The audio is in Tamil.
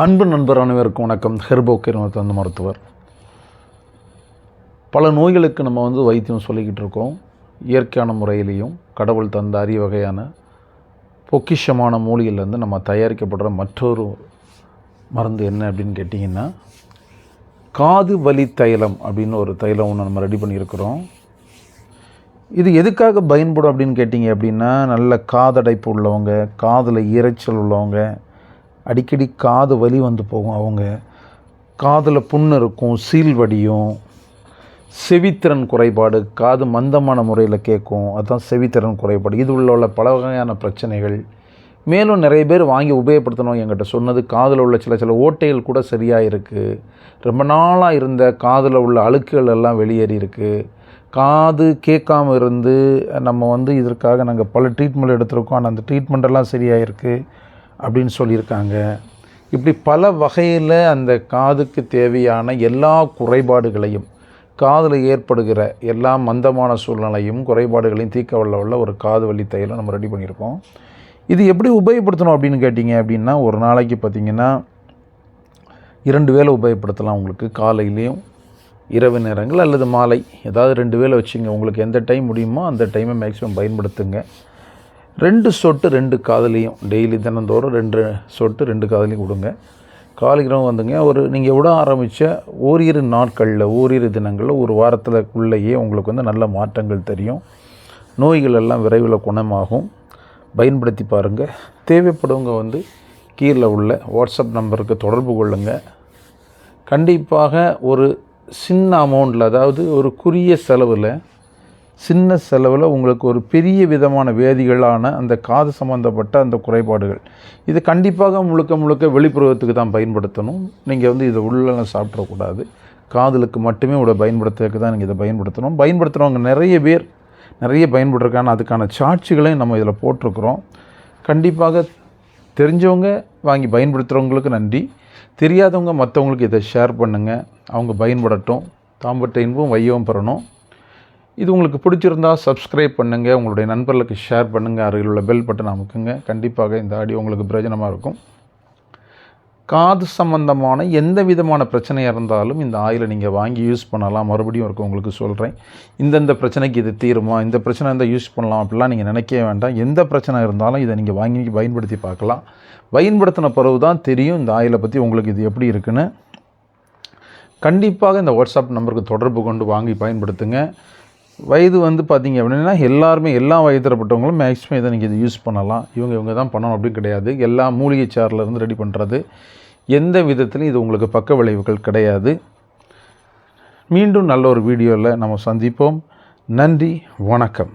அன்பு நண்பர் அனைவருக்கும் வணக்கம். ஹெர்போக்கர் தந்த மருத்துவர். பல நோய்களுக்கு நம்ம வந்து வைத்தியம் சொல்லிக்கிட்டு இருக்கோம். இயற்கையான முறையிலையும் கடவுள் தந்த அரிய வகையான பொக்கிஷமான மூலிகையிலேருந்து நம்ம தயாரிக்கப்படுற மற்றொரு மருந்து என்ன அப்படின்னு கேட்டிங்கன்னா காது வலி தைலம் அப்படின்னு ஒரு தைலம் ஒன்று நம்ம ரெடி பண்ணியிருக்கிறோம். இது எதுக்காக பயன்படும் அப்படின்னு கேட்டிங்க அப்படின்னா நல்ல காதடைப்பு உள்ளவங்க காதில் இரைச்சல் உள்ளவங்க அடிக்கடி காது வலி வந்து போகும் அவங்க. காதில் புண்ணு இருக்கும் சீல் வடியும். செவித்திறன் குறைபாடு காது மந்தமான முறையில் கேட்கும் அதுதான் செவித்திறன் குறைபாடு. இது உள்ள உள்ள பல வகையான பிரச்சனைகள். மேலும் நிறைய பேர் வாங்கி உபயோகப்படுத்தணும் என்கிட்ட சொன்னது. காதில் உள்ள சில சில ஓட்டைகள் கூட சரியாக இருக்குது ரொம்ப நாளாக இருந்த காதில் உள்ள அழுக்குகள் எல்லாம் வெளியேறி இருக்குது காது கேட்காம இருந்து நம்ம வந்து இதற்காக நாங்கள் பல ட்ரீட்மெண்ட் எடுத்திருக்கோம். ஆனால் அந்த ட்ரீட்மெண்ட்டெல்லாம் சரியாக இருக்குது அப்படின்னு சொல்லியிருக்காங்க. இப்படி பல வகையில் அந்த காதுக்கு தேவையான எல்லா குறைபாடுகளையும் காதில் ஏற்படுகிற எல்லா மந்தமான சூழ்நிலையும் குறைபாடுகளையும் தீர்க்க வல்ல உள்ள ஒரு காது வலி தையலை நம்ம ரெடி பண்ணியிருக்கோம். இது எப்படி உபயோகப்படுத்தணும் அப்படின்னு கேட்டிங்க அப்படின்னா ஒரு நாளைக்கு பார்த்திங்கன்னா இரண்டு வேளை உபயோகப்படுத்தலாம் உங்களுக்கு. காலையிலையும் இரவு நேரங்கள் அல்லது மாலை. ஏதாவது ரெண்டு வேளை வச்சுங்க. உங்களுக்கு எந்த டைம் முடியுமோ அந்த டைமை மேக்ஸிமம் பயன்படுத்துங்க. ரெண்டு சொட்டு ரெண்டு காதலையும். டெய்லி தினந்தோறும் ரெண்டு சொட்டு ரெண்டு காதலையும் கொடுங்க. காலையிலும் வந்துங்க. ஒரு நீங்கள் விட ஆரம்பித்த ஓரிரு நாட்களில் ஓரிரு தினங்களில் ஒரு வாரத்துக்குள்ளேயே உங்களுக்கு வந்து நல்ல மாற்றங்கள் தெரியும். நோய்கள் எல்லாம் விரைவில் குணமாகும். பயன்படுத்தி பாருங்கள் தேவைப்படுவங்க வந்து கீழே உள்ள வாட்ஸ்அப் நம்பருக்கு தொடர்பு கொள்ளுங்கள் கண்டிப்பாக ஒரு சின்ன அமௌண்ட்டில் அதாவது ஒரு குறிய செலவில் சின்ன செலவில் உங்களுக்கு ஒரு பெரிய விதமான வேதிகளான அந்த காது சம்மந்தப்பட்ட அந்த குறைபாடுகள். இது கண்டிப்பாக முழுக்க முழுக்க வெளிப்புறத்துக்கு தான் பயன்படுத்தணும். நீங்கள் வந்து இதை உள்ளெல்லாம் சாப்பிடக்கூடாது. காதலுக்கு மட்டுமே உங்களை பயன்படுத்துறதுக்கு தான் நீங்கள் இதை பயன்படுத்தணும். பயன்படுத்துகிறவங்க நிறைய பேர் நிறைய பயன்படுறதுக்கான அதுக்கான சாட்சிகளையும் நம்ம இதில் போட்டிருக்கிறோம். கண்டிப்பாக தெரிஞ்சவங்க வாங்கி பயன்படுத்துகிறவங்களுக்கு நன்றி. தெரியாதவங்க மற்றவங்களுக்கு இதை ஷேர் பண்ணுங்கள் அவங்க பயன்படட்டும். தாம்பட்ட இன்பம் வையவும் பெறணும். இது உங்களுக்கு பிடிச்சிருந்தால் சப்ஸ்கிரைப் பண்ணுங்கள் உங்களுடைய நண்பர்களுக்கு ஷேர் பண்ணுங்கள் அருகில் உள்ள பெல் பட்டன் அமுக்குங்க. கண்டிப்பாக இந்த ஆடியோ உங்களுக்கு பிரயோஜனமாக இருக்கும். காது சம்பந்தமான எந்த விதமான பிரச்சனையாக இருந்தாலும் இந்த ஆயிலை நீங்கள் வாங்கி யூஸ் பண்ணலாம். மறுபடியும் இருக்கும் உங்களுக்கு சொல்கிறேன் இந்தந்த பிரச்சனைக்கு இது தீருமா? இந்த பிரச்சனை இருந்தால் யூஸ் பண்ணலாம் அப்படிலாம் நீங்கள் நினைக்கவே வேண்டாம். எந்த பிரச்சனை இருந்தாலும் இதை நீங்கள் வாங்கி பயன்படுத்தி பார்க்கலாம். பயன்படுத்தின பிறகு தான் தெரியும் இந்த ஆயிலை பற்றி உங்களுக்கு இது எப்படி இருக்குன்னு. கண்டிப்பாக இந்த வாட்ஸ்அப் நம்பருக்கு தொடர்பு கொண்டு வாங்கி பயன்படுத்துங்க. வயது வந்து பார்த்திங்க அப்படின்னா எல்லாருமே எல்லா வயதிறப்பட்டவங்களும் மேக்ஸிமம் இதை நீங்கள் இதை யூஸ் பண்ணலாம். இவங்க இவங்க தான் பண்ணணும் அப்படின்னு கிடையாது. எல்லா மூலிகை சாறிலேருந்து ரெடி பண்ணுறது எந்த விதத்துலையும் இது உங்களுக்கு பக்க விளைவுகள் கிடையாது. மீண்டும் நல்ல ஒரு வீடியோவில் நம்ம சந்திப்போம். நன்றி வணக்கம்.